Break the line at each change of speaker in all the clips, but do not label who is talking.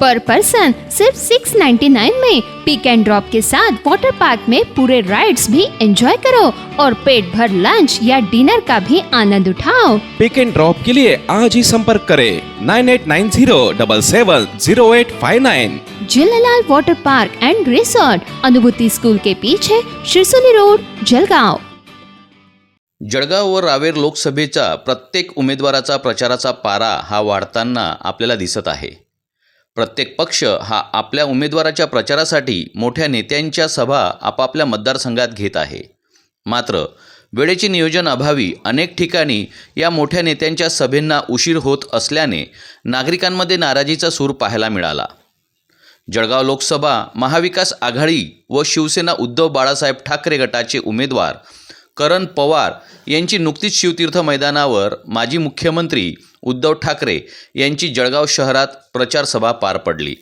पर person सिर्फ 699 में पिक and drop के साथ वाटर पार्क में पूरे राइड्स भी एंजॉय करो और पेट भर लंच या डिनर का भी आनंद उठाओ।
पिक एंड ड्रॉप के लिए आज ही संपर्क करें nine eight nine zero double seven zero eight five nine
Jhulelal water park and resort Anubhuti school के पीछे शिरसोली रोड जलगांव।
जळगाव व रावेर लोकसभेचा प्रत्येक उमेदवाराचा प्रचाराचा पारा हा वाढताना आपल्याला दिसत आहे. प्रत्येक पक्ष हा आपल्या उमेदवाराच्या प्रचारासाठी मोठ्या नेत्यांच्या सभा आपापल्या मतदारसंघात घेत आहे. मात्र वेळेचे नियोजन अभावी अनेक ठिकाणी या मोठ्या नेत्यांच्या सभेंना उशीर होत असल्याने नागरिकांमध्ये नाराजीचा सूर पाहायला मिळाला. जळगाव लोकसभा महाविकास आघाडी व शिवसेना उद्धव बाळासाहेब ठाकरे गटाचे उमेदवार करण पवार यांची नुकतीच शिवतीर्थ मैदानावर माजी मुख्यमंत्री उद्धव ठाकरे यांची जळगाव शहरात प्रचारसभा पार पडली.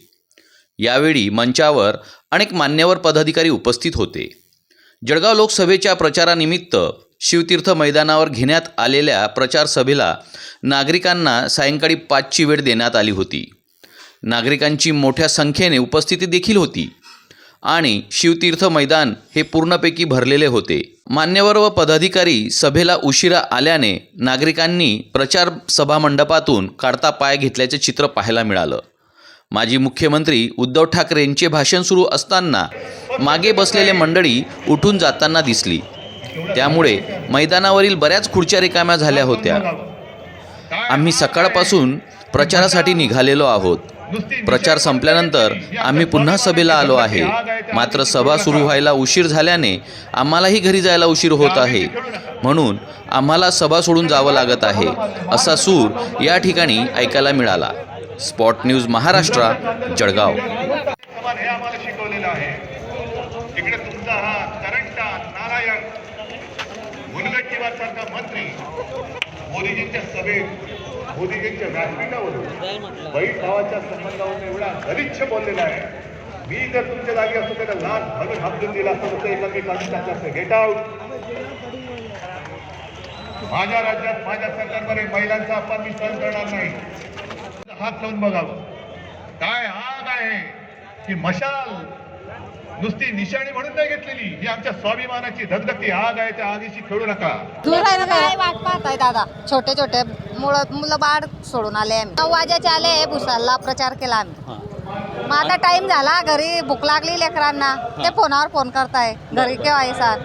यावेळी मंचावर अनेक मान्यवर पदाधिकारी उपस्थित होते. जळगाव लोकसभेच्या प्रचारानिमित्त शिवतीर्थ मैदानावर घेण्यात आलेल्या प्रचारसभेला नागरिकांना सायंकाळी पाचची वेळ देण्यात आली होती. नागरिकांची मोठ्या संख्येने उपस्थिती देखील होती. आणि शिवतीर्थ मैदान हे पूर्णपैकी भरलेले होते. मान्यवर व पदाधिकारी सभेला उशिरा आल्याने नागरिकांनी प्रचार सभामंडपातून काढता पाय घेतल्याचे चित्र पाहायला मिळालं. माजी मुख्यमंत्री उद्धव ठाकरेंचे भाषण सुरू असताना मागे बसलेले मंडळी उठून जाताना दिसली. त्यामुळे मैदानावरील बऱ्याच खुर्च्या रिकाम्या झाल्या होत्या. आम्ही सकाळपासून प्रचारासाठी निघालेलो आहोत. प्रचार संपल्यानंतर आम्ही पुन्हा सभेला आलो आहे. मात्र सभा सुरू व्हायला उशीर झाल्याने आम्हालाही घरी जायला उशीर होत आहे. म्हणून आम्हाला सभा सोडून जावं लागत आहे असा सूर या ठिकाणी ऐकायला मिळाला. Spot news Maharashtra Jalgaon.
मोदीजींच्या सभेत मोदीजींच्या व्यासपीठावरून बहीण भावाच्या संबंधावरून एवढा गलिच्छ बोललेला आहे. मी जर तुमच्या जागी असतो त्याला लाच घालून हाकलून दिला असतं. तर एका मी काढून टाकलं असतं. गेट आउट माझ्या राज्यात माझ्या सरकारमध्ये महिलांचा अपमान मी सहन करणार नाही. हात लावून बघावं. काय आग आहे? ही मशाल? नुसती निशाणी म्हणून नाही घेतलेली. ही आमच्या स्वाभिमानाची धगधगती. आग आहे त्या आगीशी खेळू नका.
दूर आहे ना काय वाट पाहताय दादा? छोटे छोटे मुलं मुलं बाळ सोडून आले आम्ही. नऊ वाजेचे आले भुसारला प्रचार केला आम्ही. मग आता टाइम झाला घरी भूक लागली लेकरांना. ते फोनावर फोन करताय. घरी केव्हा आहे सर?